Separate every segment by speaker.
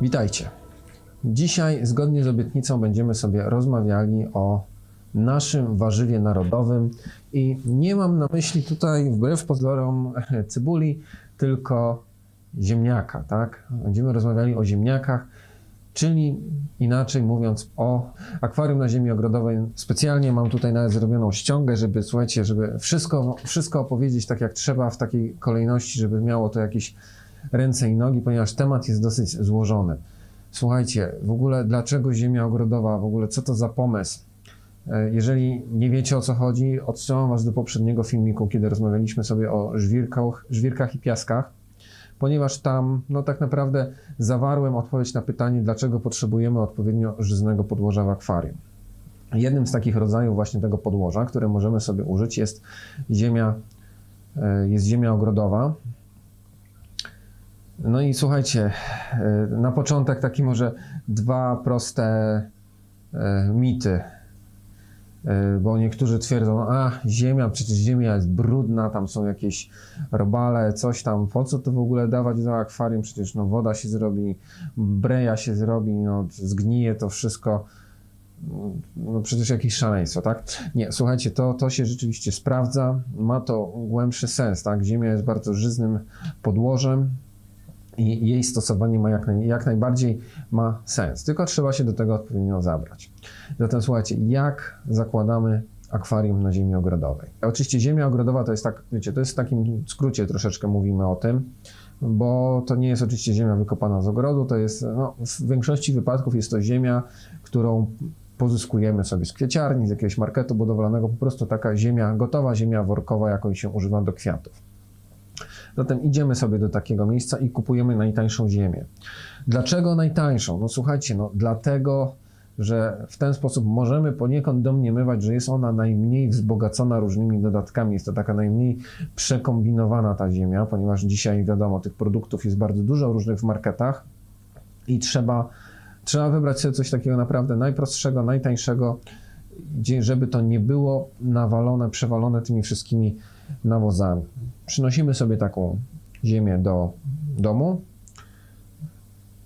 Speaker 1: Witajcie. Dzisiaj, zgodnie z obietnicą, będziemy sobie rozmawiali o naszym warzywie narodowym i nie mam na myśli tutaj, wbrew pozorom, cybuli, tylko ziemniaka, tak? Będziemy rozmawiali o ziemniakach, czyli inaczej mówiąc o akwarium na ziemi ogrodowej. Specjalnie mam tutaj nawet zrobioną ściągę, żeby, słuchajcie, żeby wszystko, wszystko opowiedzieć tak jak trzeba, w takiej kolejności, żeby miało to jakieś ręce i nogi, ponieważ temat jest dosyć złożony. Słuchajcie, w ogóle dlaczego ziemia ogrodowa, w ogóle co to za pomysł? E, Jeżeli nie wiecie o co chodzi, odsyłam Was do poprzedniego filmiku, kiedy rozmawialiśmy sobie o żwirkach, żwirkach i piaskach, ponieważ tam no, tak naprawdę zawarłem odpowiedź na pytanie, dlaczego potrzebujemy odpowiednio żyznego podłoża w akwarium. Jednym z takich rodzajów właśnie tego podłoża, które możemy sobie użyć, jest ziemia, e, jest ziemia ogrodowa. No i słuchajcie, e, na początek taki może dwa proste e, mity, E, bo niektórzy twierdzą, a ziemia, przecież ziemia jest brudna, tam są jakieś robale, coś tam, po co to w ogóle dawać do akwarium, przecież no, woda się zrobi, breja się zrobi, no, zgnije to wszystko, no przecież jakieś szaleństwo, tak? Nie, słuchajcie, to, to się rzeczywiście sprawdza, ma to głębszy sens, tak? Ziemia jest bardzo żyznym podłożem, i jej stosowanie ma jak, naj, jak najbardziej ma sens, tylko trzeba się do tego odpowiednio zabrać. Zatem słuchajcie, jak zakładamy akwarium na ziemi ogrodowej? Oczywiście ziemia ogrodowa to jest tak, wiecie, to jest w takim skrócie troszeczkę mówimy o tym, bo to nie jest oczywiście ziemia wykopana z ogrodu, to jest, no, w większości wypadków jest to ziemia, którą pozyskujemy sobie z kwieciarni, z jakiegoś marketu budowlanego, po prostu taka ziemia, gotowa ziemia workowa, jaką się używa do kwiatów. Zatem idziemy sobie do takiego miejsca i kupujemy najtańszą ziemię. Dlaczego najtańszą? No słuchajcie, no dlatego, że w ten sposób możemy poniekąd domniemywać, że jest ona najmniej wzbogacona różnymi dodatkami. Jest to taka najmniej przekombinowana ta ziemia, ponieważ dzisiaj wiadomo, tych produktów jest bardzo dużo różnych w marketach i trzeba, trzeba wybrać sobie coś takiego naprawdę najprostszego, najtańszego, żeby to nie było nawalone, przewalone tymi wszystkimi nawozami. Przynosimy sobie taką ziemię do domu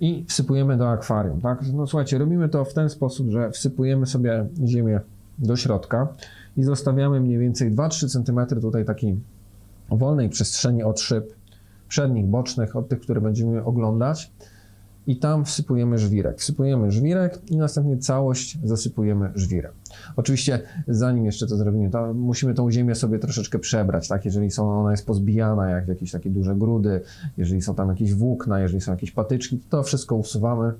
Speaker 1: i wsypujemy do akwarium. Tak? No słuchajcie, robimy to w ten sposób, że wsypujemy sobie ziemię do środka i zostawiamy mniej więcej 2-3 cm tutaj takiej wolnej przestrzeni od szyb przednich, bocznych, od tych, które będziemy oglądać i tam wsypujemy żwirek. Wsypujemy żwirek i następnie całość zasypujemy żwirem. Oczywiście, zanim jeszcze to zrobimy, to musimy tą ziemię sobie troszeczkę przebrać, tak? Jeżeli są, ona jest pozbijana, jak jakieś takie duże grudy, jeżeli są tam jakieś włókna, jeżeli są jakieś patyczki, to wszystko usuwamy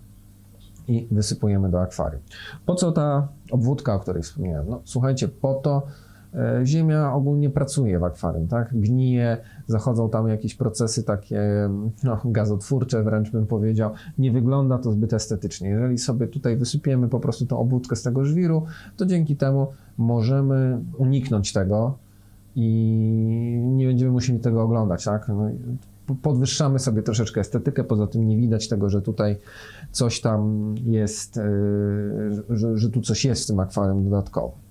Speaker 1: i wysypujemy do akwarium. Po co ta obwódka, o której wspomniałem? No słuchajcie, po to, Ziemia ogólnie pracuje w akwarium, tak? Gnije, zachodzą tam jakieś procesy takie no, gazotwórcze, wręcz bym powiedział. Nie wygląda to zbyt estetycznie. Jeżeli sobie tutaj wysypiemy po prostu tą obwódkę z tego żwiru, to dzięki temu możemy uniknąć tego i nie będziemy musieli tego oglądać, tak? No, podwyższamy sobie troszeczkę estetykę, poza tym nie widać tego, że tutaj coś tam jest, yy, że, że tu coś jest w tym akwarium dodatkowo.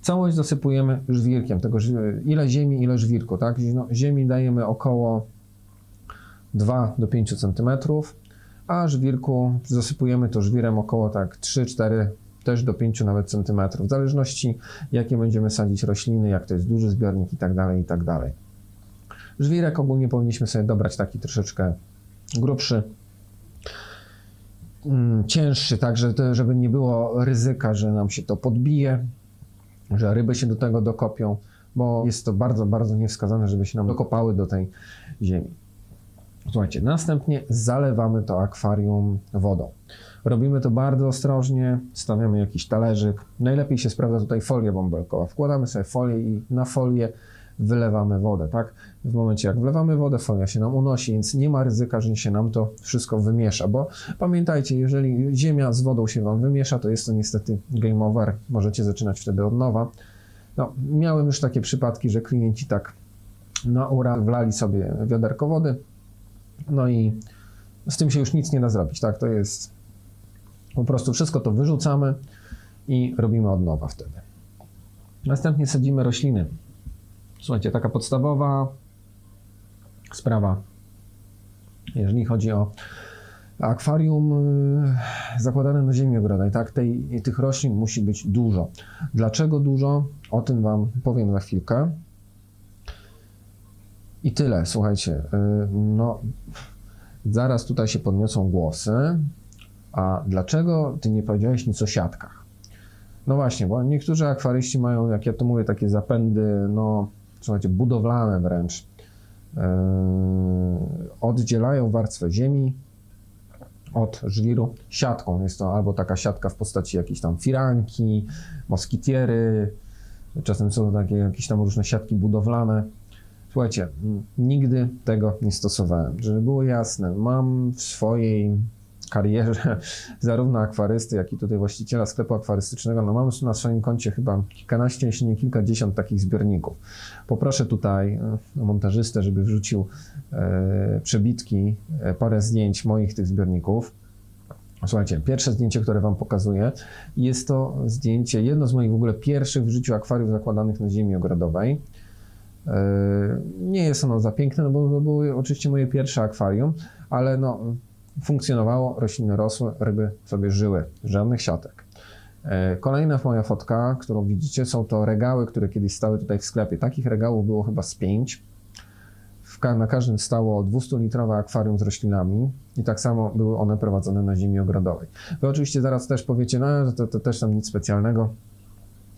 Speaker 1: Całość zasypujemy żwirkiem. Tego, ile ziemi, ile żwirku, tak? No, ziemi dajemy około 2 do 5 cm, a żwirku zasypujemy to żwirem około tak 3-4 też do 5 nawet centymetrów, w zależności jakie będziemy sadzić rośliny, jak to jest duży zbiornik i tak dalej, i tak dalej. Żwirek ogólnie powinniśmy sobie dobrać taki troszeczkę grubszy, mm, cięższy, tak, żeby nie było ryzyka, że nam się to podbije, że ryby się do tego dokopią, bo jest to bardzo, bardzo niewskazane, żeby się nam dokopały do tej ziemi. Słuchajcie, następnie zalewamy to akwarium wodą. Robimy to bardzo ostrożnie, stawiamy jakiś talerzyk. Najlepiej się sprawdza tutaj folia bąbelkowa. Wkładamy sobie folię i na folię wylewamy wodę, tak? W momencie jak wlewamy wodę, folia się nam unosi, więc nie ma ryzyka, że się nam to wszystko wymiesza, bo pamiętajcie, jeżeli ziemia z wodą się wam wymiesza, to jest to niestety game over, możecie zaczynać wtedy od nowa. No, miałem już takie przypadki, że klienci tak na ura wlali sobie wiaderko wody, no i z tym się już nic nie da zrobić, tak? To jest po prostu wszystko to wyrzucamy i robimy od nowa wtedy. Następnie sadzimy rośliny. Słuchajcie, taka podstawowa sprawa, jeżeli chodzi o Akwarium y, zakładane na ziemi ogrodnej, tak, tej, tych roślin musi być dużo. Dlaczego dużo? O tym Wam powiem za chwilkę. I tyle, słuchajcie, y, no zaraz tutaj się podniosą głosy, a dlaczego Ty nie powiedziałeś nic o siatkach? No właśnie, bo niektórzy akwaryści mają, jak ja to mówię, takie zapędy, no słuchajcie, budowlane wręcz. Yy, oddzielają warstwę ziemi od żwiru siatką. Jest to albo taka siatka w postaci jakiejś tam firanki, moskitiery, czasem są takie jakieś tam różne siatki budowlane. Słuchajcie, nigdy tego nie stosowałem. Żeby było jasne, mam w swojej karierze zarówno akwarysty, jak i tutaj właściciela sklepu akwarystycznego, no mam na swoim koncie chyba kilkanaście, jeśli nie kilkadziesiąt takich zbiorników. Poproszę tutaj e, montażystę, żeby wrzucił e, przebitki, e, parę zdjęć moich tych zbiorników. Słuchajcie, pierwsze zdjęcie, które Wam pokazuję, jest to zdjęcie, jedno z moich w ogóle pierwszych w życiu akwariów zakładanych na ziemi ogrodowej. Nie jest ono za piękne, no bo to były oczywiście moje pierwsze akwarium, ale no, funkcjonowało, rośliny rosły, ryby sobie żyły, żadnych siatek. E, Kolejna moja fotka, którą widzicie, są to regały, które kiedyś stały tutaj w sklepie. Takich regałów było chyba z pięć. Na każdym stało 200-litrowe akwarium z roślinami i tak samo były one prowadzone na ziemi ogrodowej. Wy oczywiście zaraz też powiecie, no to, to też tam nic specjalnego.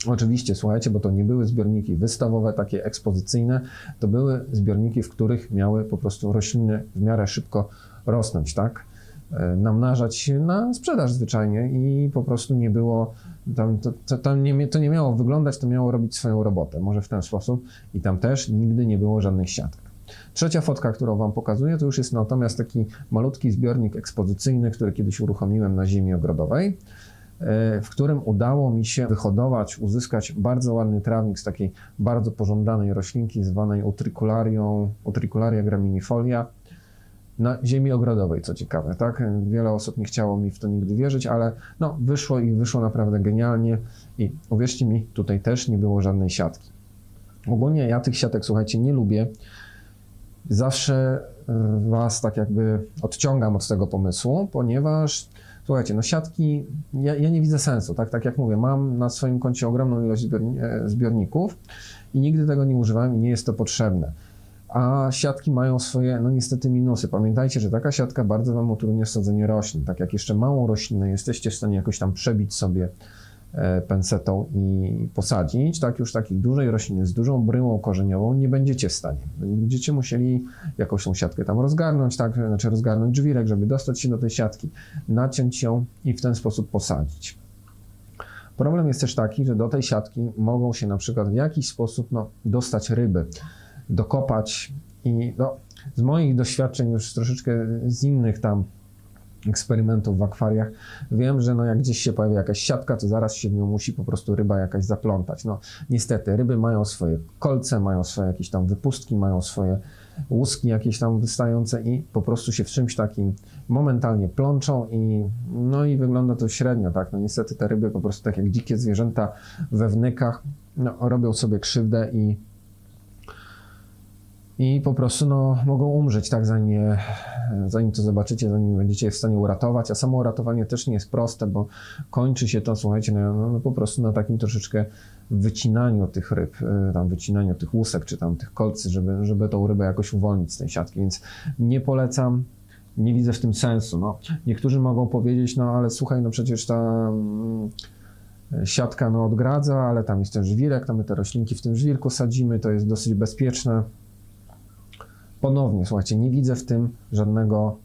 Speaker 1: Oczywiście, słuchajcie, bo to nie były zbiorniki wystawowe, takie ekspozycyjne, to były zbiorniki, w których miały po prostu rośliny w miarę szybko rosnąć, tak? E, Namnażać na sprzedaż zwyczajnie i po prostu nie było, tam, to, to, nie, to nie miało wyglądać, to miało robić swoją robotę, może w ten sposób i tam też nigdy nie było żadnych siatek. Trzecia fotka, którą Wam pokazuję, to już jest natomiast taki malutki zbiornik ekspozycyjny, który kiedyś uruchomiłem na ziemi ogrodowej, e, w którym udało mi się wyhodować, uzyskać bardzo ładny trawnik z takiej bardzo pożądanej roślinki zwanej utricularią, utricularia graminifolia na ziemi ogrodowej, co ciekawe, tak? Wiele osób nie chciało mi w to nigdy wierzyć, ale no, wyszło i wyszło naprawdę genialnie i uwierzcie mi, tutaj też nie było żadnej siatki. Ogólnie ja tych siatek, słuchajcie, nie lubię. Zawsze y, was tak jakby odciągam od tego pomysłu, ponieważ słuchajcie, no siatki, ja, ja nie widzę sensu, tak? Tak jak mówię, mam na swoim koncie ogromną ilość e, zbiorników i nigdy tego nie używałem i nie jest to potrzebne. A siatki mają swoje, no niestety, minusy. Pamiętajcie, że taka siatka bardzo Wam utrudnia sadzenie roślin. Tak jak jeszcze małą roślinę jesteście w stanie jakoś tam przebić sobie e, pensetą i posadzić, tak już takiej dużej rośliny z dużą bryłą korzeniową nie będziecie w stanie. Będziecie musieli jakąś tą siatkę tam rozgarnąć, tak, znaczy rozgarnąć żwirek, żeby dostać się do tej siatki, naciąć ją i w ten sposób posadzić. Problem jest też taki, że do tej siatki mogą się na przykład w jakiś sposób no, dostać ryby, dokopać i no, z moich doświadczeń już troszeczkę z innych tam eksperymentów w akwariach, wiem, że no jak gdzieś się pojawi jakaś siatka, to zaraz się w nią musi po prostu ryba jakaś zaplątać. No niestety, ryby mają swoje kolce, mają swoje jakieś tam wypustki, mają swoje łuski jakieś tam wystające i po prostu się w czymś takim momentalnie plączą i no i wygląda to średnio, tak? No niestety te ryby po prostu tak jak dzikie zwierzęta we wnykach no, robią sobie krzywdę i i po prostu no, mogą umrzeć, tak, zanim, zanim to zobaczycie, zanim będziecie w stanie uratować, a samo uratowanie też nie jest proste, bo kończy się to, słuchajcie, no, no, no po prostu na takim troszeczkę wycinaniu tych ryb, y, tam wycinaniu tych łusek, czy tam tych kolcy, żeby, żeby tą rybę jakoś uwolnić z tej siatki, więc nie polecam, nie widzę w tym sensu, no. Niektórzy mogą powiedzieć, no ale słuchaj, no przecież ta... mm, Siatka no, odgradza, ale tam jest ten żwirek, tam my te roślinki w tym żwirku sadzimy, to jest dosyć bezpieczne ponownie, słuchajcie, nie widzę w tym żadnego,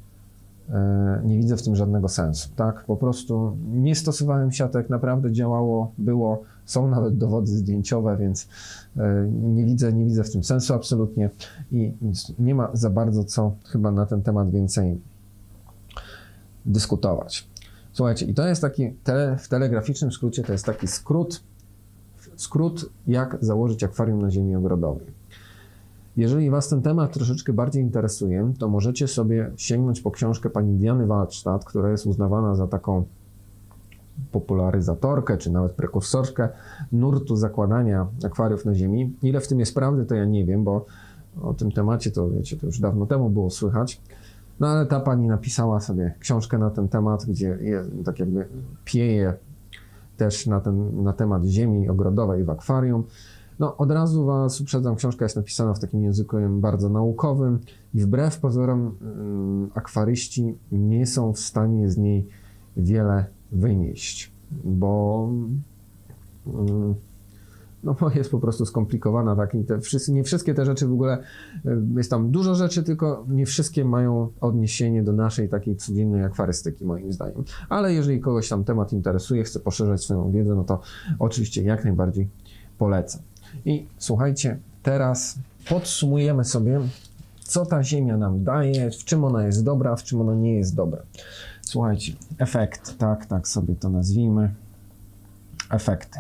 Speaker 1: e, nie widzę w tym żadnego sensu, tak? Po prostu nie stosowałem siatek, naprawdę działało, było, są nawet dowody zdjęciowe, więc e, nie widzę, nie widzę w tym sensu absolutnie i nie ma za bardzo co chyba na ten temat więcej dyskutować. Słuchajcie, i to jest taki, tele, w telegraficznym skrócie, to jest taki skrót, skrót jak założyć akwarium na ziemi ogrodowej. Jeżeli Was ten temat troszeczkę bardziej interesuje, to możecie sobie sięgnąć po książkę pani Diany Waldstadt, która jest uznawana za taką popularyzatorkę, czy nawet prekursorkę nurtu zakładania akwariów na Ziemi. Ile w tym jest prawdy, to ja nie wiem, bo o tym temacie to wiecie, to już dawno temu było słychać. No ale ta pani napisała sobie książkę na ten temat, gdzie je, tak jakby pieje też na, ten, na temat ziemi ogrodowej w akwarium. No, od razu Was uprzedzam, książka jest napisana w takim języku bardzo naukowym i wbrew pozorom ym, akwaryści nie są w stanie z niej wiele wynieść, bo, ym, no, bo jest po prostu skomplikowana. Tak? I te wszyscy, nie wszystkie te rzeczy w ogóle, y, jest tam dużo rzeczy, tylko nie wszystkie mają odniesienie do naszej takiej codziennej akwarystyki, moim zdaniem. Ale jeżeli kogoś tam temat interesuje, chce poszerzać swoją wiedzę, no to oczywiście jak najbardziej polecam. I słuchajcie, teraz podsumujemy sobie, co ta ziemia nam daje, w czym ona jest dobra, w czym ona nie jest dobra. Słuchajcie, efekt, tak, tak sobie to nazwijmy. Efekty.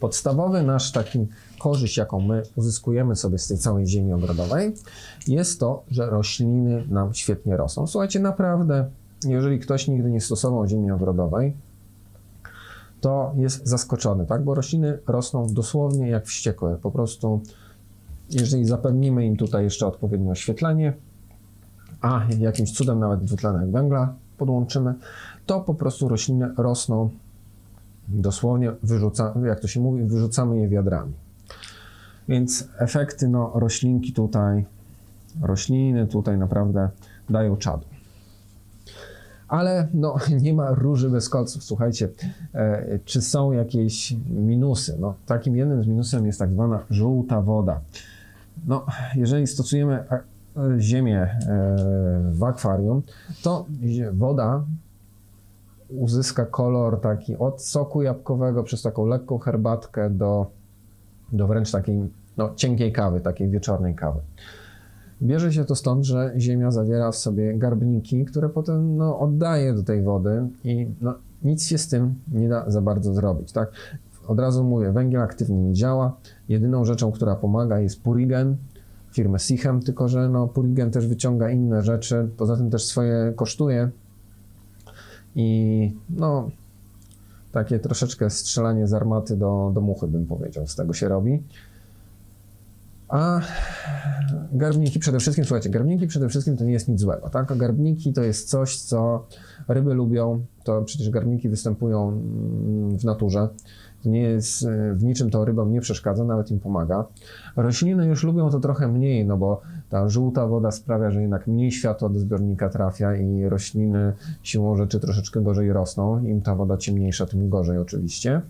Speaker 1: Podstawowy nasz taki korzyść, jaką my uzyskujemy sobie z tej całej ziemi ogrodowej, jest to, że rośliny nam świetnie rosną. Słuchajcie, naprawdę, jeżeli ktoś nigdy nie stosował ziemi ogrodowej, to jest zaskoczony, tak? Bo rośliny rosną dosłownie jak wściekłe. Po prostu, jeżeli zapewnimy im tutaj jeszcze odpowiednie oświetlenie, a jakimś cudem nawet dwutlenek węgla podłączymy, to po prostu rośliny rosną dosłownie, wyrzuca, jak to się mówi, wyrzucamy je wiadrami. Więc efekty, no, roślinki tutaj, rośliny tutaj naprawdę dają czadu ale no, nie ma róży bez kolców. Słuchajcie, e, czy są jakieś minusy? No, takim jednym z minusów jest tak zwana żółta woda. No, jeżeli stosujemy e, ziemię e, w akwarium, to woda uzyska kolor taki od soku jabłkowego przez taką lekką herbatkę do, do wręcz takiej no, cienkiej kawy, takiej wieczornej kawy. Bierze się to stąd, że Ziemia zawiera w sobie garbniki, które potem no, oddaje do tej wody i no, nic się z tym nie da za bardzo zrobić. Tak? Od razu mówię, węgiel aktywny nie działa. Jedyną rzeczą, która pomaga jest purigen firmy Sichem, tylko że no, purigen też wyciąga inne rzeczy, poza tym też swoje kosztuje i no, takie troszeczkę strzelanie z armaty do, do muchy, bym powiedział, z tego się robi. A garbniki przede wszystkim, słuchajcie, garbniki przede wszystkim to nie jest nic złego, tak? Garbniki to jest coś, co ryby lubią, to przecież garbniki występują mm, w naturze. Nie jest, y, w niczym to rybom nie przeszkadza, nawet im pomaga. Rośliny już lubią to trochę mniej, no bo ta żółta woda sprawia, że jednak mniej światła do zbiornika trafia i rośliny siłą rzeczy troszeczkę gorzej rosną. Im ta woda ciemniejsza, tym gorzej oczywiście.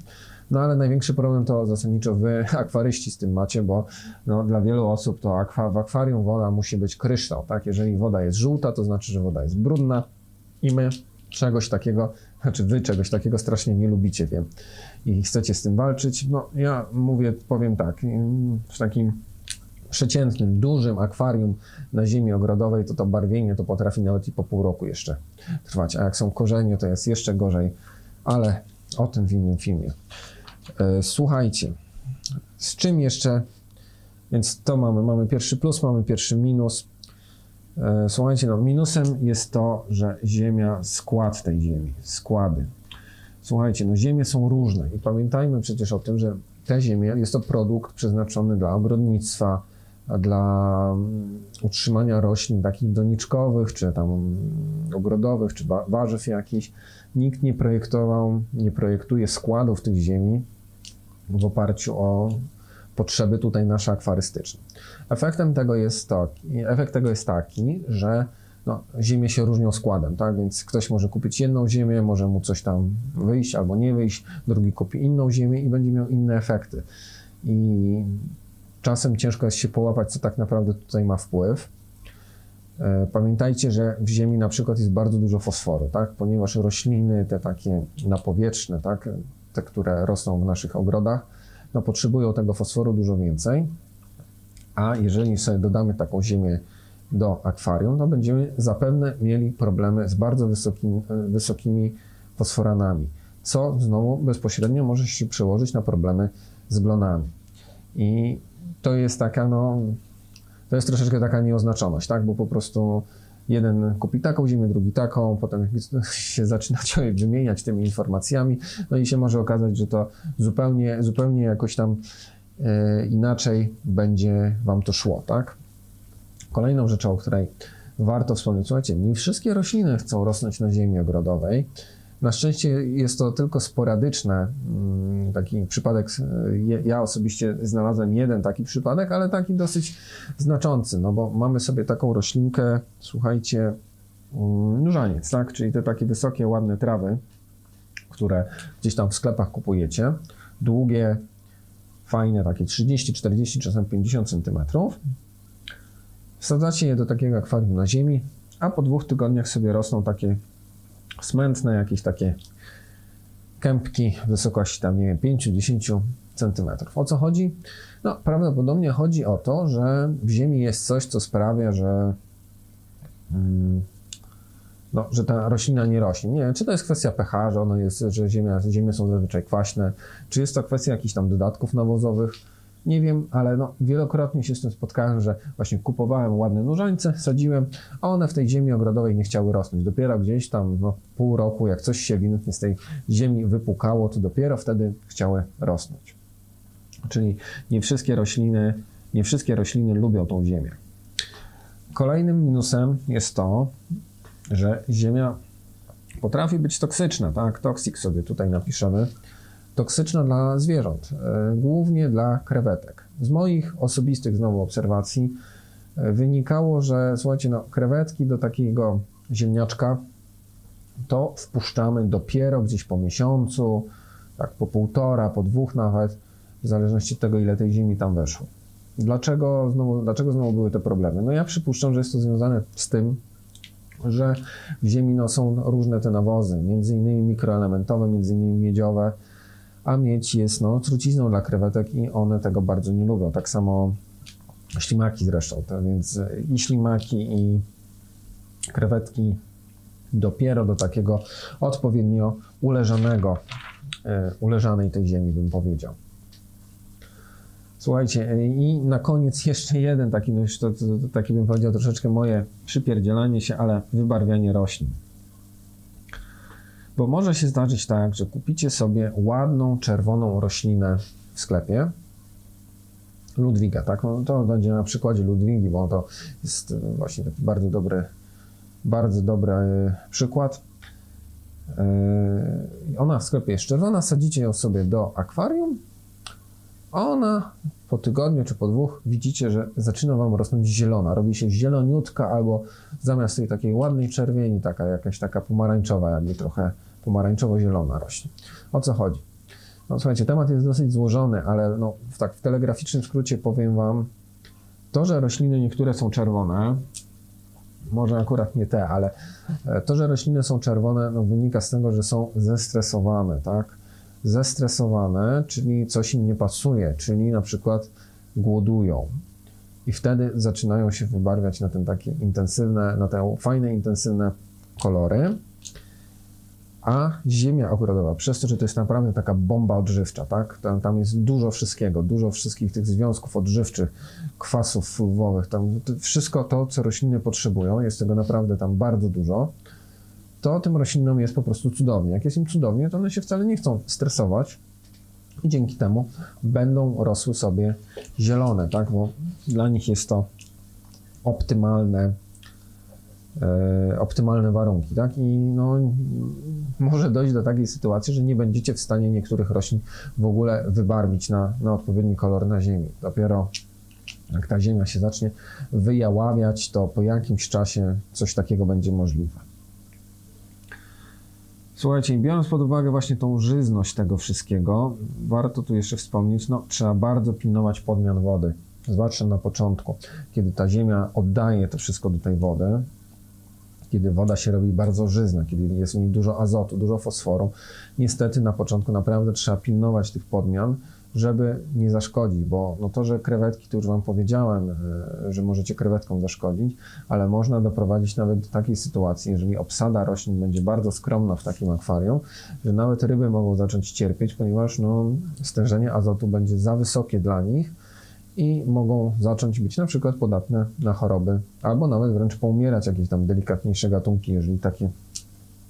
Speaker 1: No ale największy problem to zasadniczo wy, akwaryści, z tym macie, bo no, dla wielu osób to akwa, w akwarium woda musi być kryształ. Tak? Jeżeli woda jest żółta, to znaczy, że woda jest brudna i my czegoś takiego, znaczy wy czegoś takiego strasznie nie lubicie, wiem, i chcecie z tym walczyć. No ja mówię, powiem tak, w takim przeciętnym, dużym akwarium na ziemi ogrodowej, to to barwienie to potrafi nawet i po pół roku jeszcze trwać, a jak są korzenie, to jest jeszcze gorzej, ale o tym w innym filmie. E, słuchajcie, z czym jeszcze? Więc to mamy. Mamy pierwszy plus, mamy pierwszy minus. E, słuchajcie, no minusem jest to, że Ziemia, skład tej Ziemi, składy. Słuchajcie, no Ziemie są różne i pamiętajmy przecież o tym, że te Ziemie jest to produkt przeznaczony dla ogrodnictwa, dla mm, utrzymania roślin takich doniczkowych, czy tam mm, ogrodowych, czy warzyw jakichś. Nikt nie projektował, nie projektuje składów tych ziemi w oparciu o potrzeby tutaj nasze akwarystyczne. Efektem tego jest taki, efekt tego jest taki, że no, ziemie się różnią składem, tak? Więc ktoś może kupić jedną ziemię, może mu coś tam wyjść albo nie wyjść, drugi kupi inną ziemię i będzie miał inne efekty. I czasem ciężko jest się połapać, co tak naprawdę tutaj ma wpływ. E, pamiętajcie, że w ziemi na przykład jest bardzo dużo fosforu, tak? ponieważ rośliny, te takie napowietrzne, tak? Te, które rosną w naszych ogrodach, no, potrzebują tego fosforu dużo więcej. A jeżeli sobie dodamy taką ziemię do akwarium, to będziemy zapewne mieli problemy z bardzo wysokimi, wysokimi fosforanami, co znowu bezpośrednio może się przełożyć na problemy z glonami. I to jest taka, no, to jest troszeczkę taka nieoznaczoność, tak? Bo po prostu jeden kupi taką ziemię, drugi taką, potem się zaczynacie wymieniać tymi informacjami, no i się może okazać, że to zupełnie, zupełnie jakoś tam e, inaczej będzie Wam to szło, tak? Kolejną rzeczą, o której warto wspomnieć, słuchajcie, nie wszystkie rośliny chcą rosnąć na ziemi ogrodowej. Na szczęście jest to tylko sporadyczne. mm, Taki przypadek, y, ja- osobiście znalazłem jeden taki przypadek, ale taki dosyć znaczący, no bo mamy sobie taką roślinkę, słuchajcie, mm, nóżaniec, tak? Czyli te takie wysokie, ładne trawy, które gdzieś tam w sklepach kupujecie. Długie, fajne, takie 30, 40, czasem 50 centymetrów. Wsadzacie je do takiego akwarium na ziemi, a po dwóch tygodniach sobie rosną takie smętne, jakieś takie kępki w wysokości tam, nie wiem, 5-10 centymetrów. O co chodzi? No, prawdopodobnie chodzi o to, że w ziemi jest coś, co sprawia, że, mm, no, że ta roślina nie rośnie. Nie wiem, czy to jest kwestia pH, że ono jest, że ziemia, ziemie są zazwyczaj kwaśne, czy jest to kwestia jakichś tam dodatków nawozowych. Nie wiem, ale no, wielokrotnie się z tym spotkałem, że właśnie kupowałem ładne nóżańce, sadziłem, a one w tej ziemi ogrodowej nie chciały rosnąć. Dopiero gdzieś tam no, pół roku, jak coś się ewidentnie z tej ziemi wypukało, to dopiero wtedy chciały rosnąć. Czyli nie wszystkie rośliny, nie wszystkie rośliny lubią tą ziemię. Kolejnym minusem jest to, że ziemia potrafi być toksyczna, tak? Toksik sobie tutaj napiszemy. Toksyczna dla zwierząt, e, głównie dla krewetek. Z moich osobistych znowu obserwacji e, wynikało, że słuchajcie, no, krewetki do takiego ziemniaczka to wpuszczamy dopiero gdzieś po miesiącu, tak po półtora, po dwóch nawet, w zależności od tego, ile tej ziemi tam weszło. Dlaczego znowu, dlaczego znowu były te problemy? No ja przypuszczam, że jest to związane z tym, że w ziemi no, są różne te nawozy, między innymi mikroelementowe, między innymi miedziowe, a miedź jest no, trucizną dla krewetek i one tego bardzo nie lubią. Tak samo ślimaki zresztą, to więc i ślimaki i krewetki dopiero do takiego odpowiednio uleżanego, e, uleżanej tej ziemi bym powiedział. Słuchajcie, e, i na koniec jeszcze jeden taki, no już to, to, to taki bym powiedział troszeczkę moje przypierdzielanie się, ale wybarwianie roślin. Bo może się zdarzyć tak, że kupicie sobie ładną, czerwoną roślinę w sklepie. Ludwiga, tak? No, to będzie na przykładzie Ludwigi, bo to jest e, właśnie taki bardzo dobry, bardzo dobry e, przykład. E, Ona w sklepie jest czerwona, sadzicie ją sobie do akwarium, ona po tygodniu czy po dwóch widzicie, że zaczyna Wam rosnąć zielona. Robi się zieloniutka albo zamiast tej takiej ładnej czerwieni, taka jakaś taka pomarańczowa, jakby trochę pomarańczowo-zielona rośnie. O co chodzi? No słuchajcie, temat jest dosyć złożony, ale no, w tak w telegraficznym skrócie powiem Wam, to, że rośliny niektóre są czerwone, może akurat nie te, ale e, to, że rośliny są czerwone, no, wynika z tego, że są zestresowane, tak? Zestresowane, czyli coś im nie pasuje, czyli na przykład głodują. I wtedy zaczynają się wybarwiać na te takie intensywne, na te fajne, intensywne kolory. A ziemia ogrodowa, przez to, że to jest naprawdę taka bomba odżywcza, tak? Tam, tam jest dużo wszystkiego, dużo wszystkich tych związków odżywczych, kwasów fulwowych, tam wszystko to, co rośliny potrzebują, jest tego naprawdę tam bardzo dużo, to tym roślinom jest po prostu cudownie. Jak jest im cudownie, to one się wcale nie chcą stresować i dzięki temu będą rosły sobie zielone, tak? Bo dla nich jest to optymalne, e, optymalne warunki, tak? I no, może dojść do takiej sytuacji, że nie będziecie w stanie niektórych roślin w ogóle wybarwić na, na odpowiedni kolor na ziemi. Dopiero jak ta ziemia się zacznie wyjaławiać, to po jakimś czasie coś takiego będzie możliwe. Słuchajcie, biorąc pod uwagę właśnie tą żyzność tego wszystkiego, warto tu jeszcze wspomnieć, no trzeba bardzo pilnować podmian wody. Zwłaszcza na początku, kiedy ta ziemia oddaje to wszystko do tej wody, kiedy woda się robi bardzo żyzna, kiedy jest w niej dużo azotu, dużo fosforu. Niestety na początku naprawdę trzeba pilnować tych podmian, żeby nie zaszkodzić, bo no to, że krewetki, to już Wam powiedziałem, e, że możecie krewetkom zaszkodzić, ale można doprowadzić nawet do takiej sytuacji, jeżeli obsada roślin będzie bardzo skromna w takim akwarium, że nawet ryby mogą zacząć cierpieć, ponieważ no, stężenie azotu będzie za wysokie dla nich i mogą zacząć być na przykład podatne na choroby, albo nawet wręcz poumierać jakieś tam delikatniejsze gatunki, jeżeli takie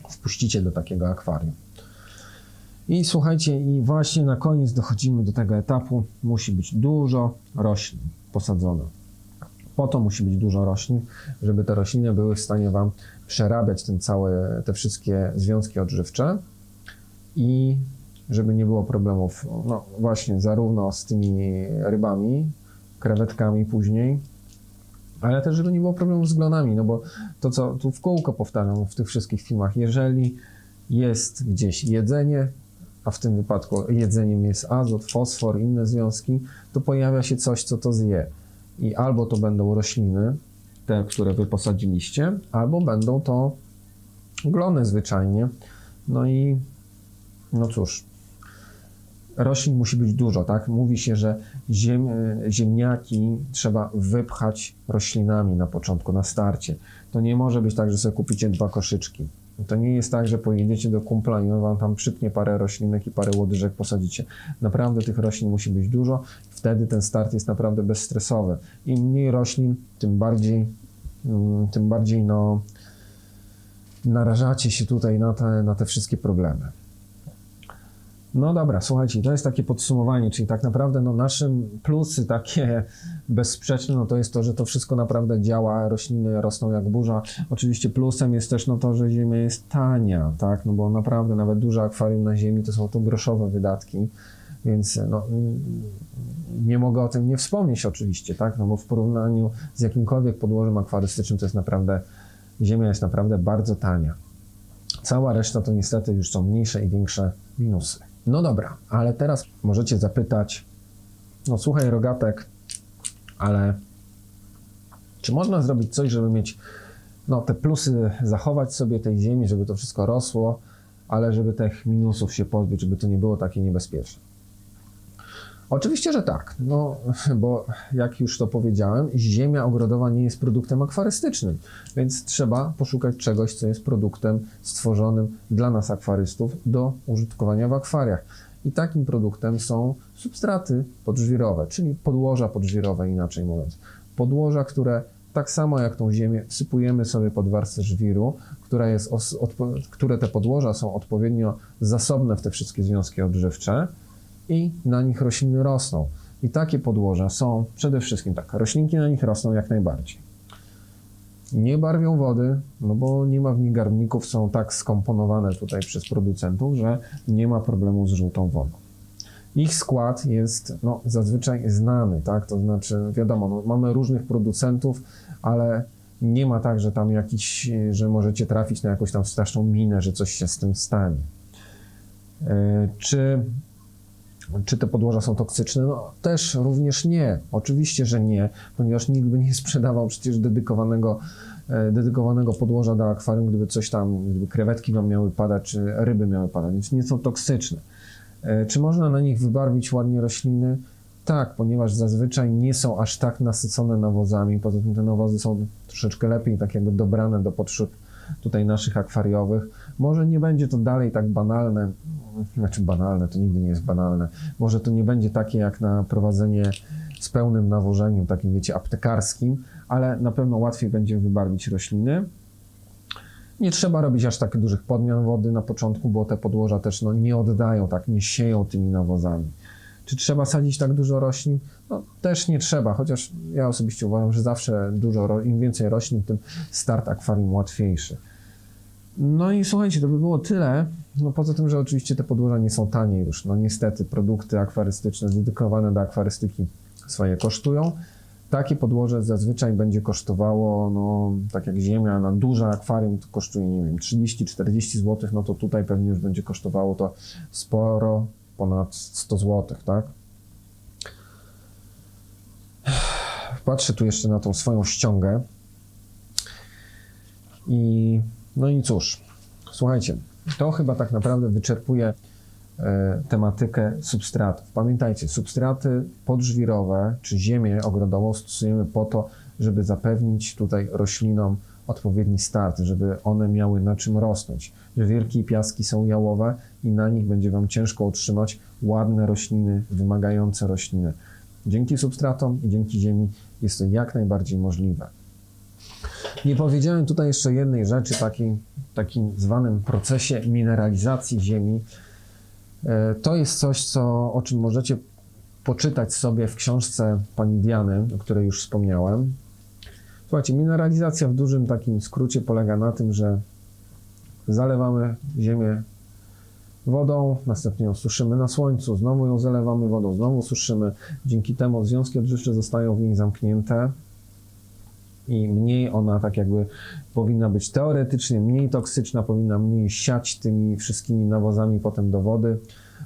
Speaker 1: wpuścicie do takiego akwarium. I słuchajcie, i właśnie na koniec dochodzimy do tego etapu, musi być dużo roślin posadzone. Po to musi być dużo roślin, żeby te rośliny były w stanie Wam przerabiać ten całe, te wszystkie związki odżywcze i żeby nie było problemów, no właśnie, zarówno z tymi rybami, krewetkami później, ale też, żeby nie było problemów z glonami, no bo to, co tu w kółko powtarzam w tych wszystkich filmach, jeżeli jest gdzieś jedzenie, a w tym wypadku jedzeniem jest azot, fosfor, inne związki, to pojawia się coś, co to zje. I albo to będą rośliny, te, które wy posadziliście, albo będą to glony zwyczajnie. No i no cóż, roślin musi być dużo, tak? Mówi się, że ziem, ziemniaki trzeba wypchać roślinami na początku, na starcie. To nie może być tak, że sobie kupicie dwa koszyczki. To nie jest tak, że pojedziecie do kumpla i on wam tam przytnie parę roślinek i parę łodyżek posadzicie. Naprawdę tych roślin musi być dużo. Wtedy ten start jest naprawdę bezstresowy. Im mniej roślin, tym bardziej, mm, tym bardziej no, narażacie się tutaj na te, na te wszystkie problemy. No dobra, słuchajcie, to jest takie podsumowanie, czyli tak naprawdę no, naszym plusy takie bezsprzeczne, no to jest to, że to wszystko naprawdę działa, rośliny rosną jak burza. Oczywiście plusem jest też no to, że ziemia jest tania, tak, no bo naprawdę nawet duże akwarium na ziemi to są to groszowe wydatki, więc no, nie mogę o tym nie wspomnieć oczywiście, tak, no bo w porównaniu z jakimkolwiek podłożem akwarystycznym to jest naprawdę, ziemia jest naprawdę bardzo tania. Cała reszta to niestety już są mniejsze i większe minusy. No dobra, ale teraz możecie zapytać, no słuchaj Rogatek, ale czy można zrobić coś, żeby mieć no, te plusy, zachować sobie tej ziemi, żeby to wszystko rosło, ale żeby tych minusów się pozbyć, żeby to nie było takie niebezpieczne? Oczywiście, że tak, no bo jak już to powiedziałem, ziemia ogrodowa nie jest produktem akwarystycznym, więc trzeba poszukać czegoś, co jest produktem stworzonym dla nas akwarystów do użytkowania w akwariach. I takim produktem są substraty podżwirowe, czyli podłoża podżwirowe, inaczej mówiąc. Podłoża, które tak samo jak tą ziemię wsypujemy sobie pod warstwę żwiru, która jest które te podłoża są odpowiednio zasobne w te wszystkie związki odżywcze, i na nich rośliny rosną. I takie podłoża są przede wszystkim tak, roślinki na nich rosną jak najbardziej. Nie barwią wody, no bo nie ma w nich garbników, są tak skomponowane tutaj przez producentów, że nie ma problemu z żółtą wodą. Ich skład jest no, zazwyczaj znany, tak? To znaczy, wiadomo, no, mamy różnych producentów, ale nie ma tak, że tam jakiś, że możecie trafić na jakąś tam straszną minę, że coś się z tym stanie. Yy, czy czy te podłoża są toksyczne? No też również nie. Oczywiście, że nie, ponieważ nikt by nie sprzedawał przecież dedykowanego, e, dedykowanego podłoża do akwarium, gdyby coś tam, gdyby krewetki wam miały padać, czy ryby miały padać, więc nie są toksyczne. E, czy można na nich wybarwić ładnie rośliny? Tak, ponieważ zazwyczaj nie są aż tak nasycone nawozami. Poza tym te nawozy są troszeczkę lepiej tak jakby dobrane do potrzeb tutaj naszych akwariowych. Może nie będzie to dalej tak banalne, znaczy banalne, to nigdy nie jest banalne. Może to nie będzie takie jak na prowadzenie z pełnym nawożeniem, takim wiecie, aptekarskim, ale na pewno łatwiej będzie wybarwić rośliny. Nie trzeba robić aż tak dużych podmian wody na początku, bo te podłoża też no, nie oddają, tak nie sieją tymi nawozami. Czy trzeba sadzić tak dużo roślin? No, też nie trzeba, chociaż ja osobiście uważam, że zawsze dużo, im więcej roślin, tym start akwarium łatwiejszy. No i słuchajcie, to by było tyle. No poza tym, że oczywiście te podłoża nie są tanie już. No niestety produkty akwarystyczne dedykowane do akwarystyki swoje kosztują. Takie podłoże zazwyczaj będzie kosztowało, no tak jak ziemia na duże akwarium to kosztuje, nie wiem, 30-40 zł, no to tutaj pewnie już będzie kosztowało to sporo, ponad 100 zł, tak? Patrzę tu jeszcze na tą swoją ściągę i no i cóż, słuchajcie, to chyba tak naprawdę wyczerpuje e, tematykę substratów. Pamiętajcie, substraty podżwirowe czy ziemię ogrodową stosujemy po to, żeby zapewnić tutaj roślinom odpowiedni start, żeby one miały na czym rosnąć. Że wielkie piaski są jałowe i na nich będzie Wam ciężko utrzymać ładne rośliny, wymagające rośliny. Dzięki substratom i dzięki ziemi jest to jak najbardziej możliwe. Nie powiedziałem tutaj jeszcze jednej rzeczy, takim, takim zwanym procesie mineralizacji ziemi. E, to jest coś, co, o czym możecie poczytać sobie w książce pani Diany, o której już wspomniałem. Słuchajcie, mineralizacja w dużym takim skrócie polega na tym, że zalewamy ziemię wodą, następnie ją suszymy na słońcu, znowu ją zalewamy wodą, znowu suszymy. Dzięki temu związki odżywcze zostają w niej zamknięte i mniej ona tak jakby powinna być teoretycznie mniej toksyczna, powinna mniej siać tymi wszystkimi nawozami potem do wody.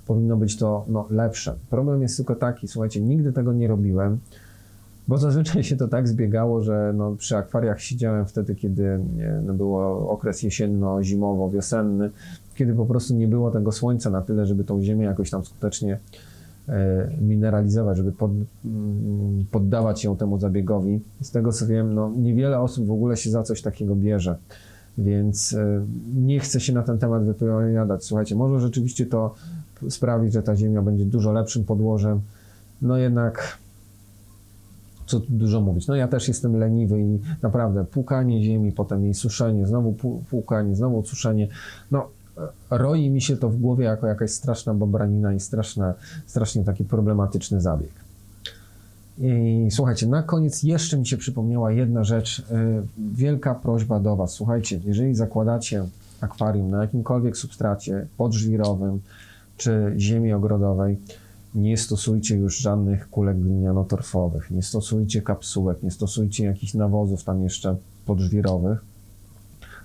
Speaker 1: Powinno być to no, lepsze. Problem jest tylko taki, słuchajcie, nigdy tego nie robiłem, bo zazwyczaj się to tak zbiegało, że no, przy akwariach siedziałem wtedy, kiedy no, było okres jesienno-zimowo-wiosenny, kiedy po prostu nie było tego słońca na tyle, żeby tą ziemię jakoś tam skutecznie e, mineralizować, żeby pod, mm, poddawać ją temu zabiegowi. Z tego co wiem, no, niewiele osób w ogóle się za coś takiego bierze, więc e, nie chcę się na ten temat wypowiadać. Słuchajcie, może rzeczywiście to sprawić, że ta ziemia będzie dużo lepszym podłożem, no jednak co tu dużo mówić. No ja też jestem leniwy i naprawdę płukanie ziemi, potem jej suszenie, znowu płukanie, znowu suszenie. No roi mi się to w głowie jako jakaś straszna bobranina i straszna, strasznie taki problematyczny zabieg. I słuchajcie, na koniec jeszcze mi się przypomniała jedna rzecz. e, Wielka prośba do Was. Słuchajcie, jeżeli zakładacie akwarium na jakimkolwiek substracie podżwirowym czy ziemi ogrodowej, nie stosujcie już żadnych kulek gliniano-torfowych, nie stosujcie kapsułek, nie stosujcie jakichś nawozów tam jeszcze podżwirowych.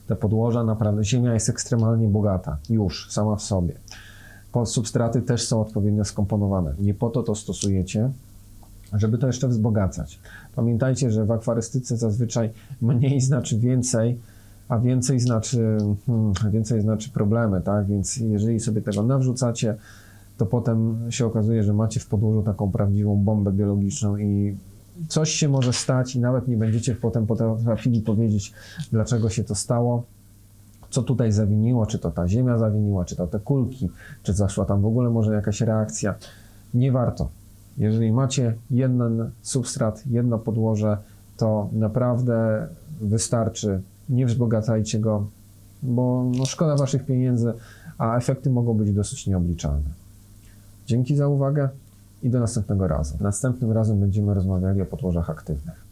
Speaker 1: Te podłoża naprawdę, ziemia jest ekstremalnie bogata, już sama w sobie. Substraty też są odpowiednio skomponowane. Nie po to to stosujecie, żeby to jeszcze wzbogacać. Pamiętajcie, że w akwarystyce zazwyczaj mniej znaczy więcej, a więcej znaczy, hmm, więcej znaczy problemy, tak? Więc jeżeli sobie tego nawrzucacie, to potem się okazuje, że macie w podłożu taką prawdziwą bombę biologiczną i coś się może stać i nawet nie będziecie potem potrafili powiedzieć, dlaczego się to stało, co tutaj zawiniło, czy to ta ziemia zawiniła, czy to te kulki, czy zaszła tam w ogóle może jakaś reakcja. Nie warto. Jeżeli macie jeden substrat, jedno podłoże, to naprawdę wystarczy. Nie wzbogacajcie go, bo no, szkoda waszych pieniędzy, a efekty mogą być dosyć nieobliczalne. Dzięki za uwagę i do następnego razu. Następnym razem będziemy rozmawiali o podłożach aktywnych.